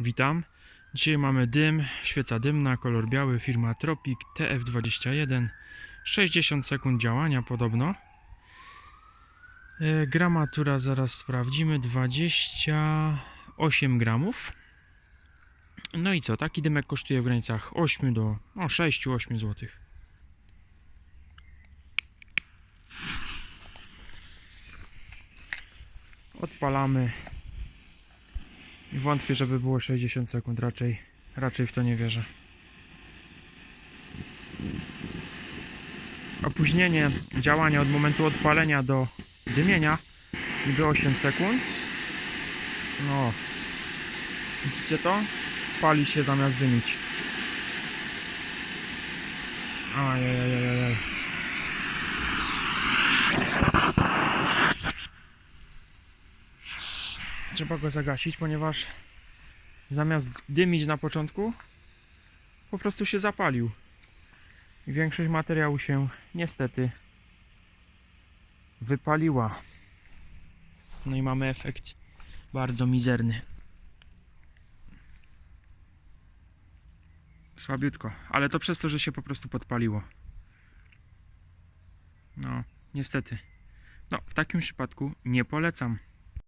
Witam. Dzisiaj mamy dym, świeca dymna, kolor biały, firma Tropic TF21. 60 sekund działania podobno. E, Gramatura zaraz sprawdzimy. 28 gramów. No i co? Taki dymek kosztuje w granicach 8 do no, 6-8 zł. Odpalamy. Wątpię, żeby było 60 sekund. Raczej, raczej w to nie wierzę. Opóźnienie działania od momentu odpalenia do dymienia niby 8 sekund. No. Widzicie to? Pali się zamiast dymić. Ajajajajaj. Trzeba go zagasić, ponieważ zamiast dymić na początku, po prostu się zapalił. I większość materiału się niestety wypaliła. No i mamy efekt bardzo mizerny. Słabiutko, ale to przez to, że się po prostu podpaliło. No, niestety. No, w takim przypadku nie polecam.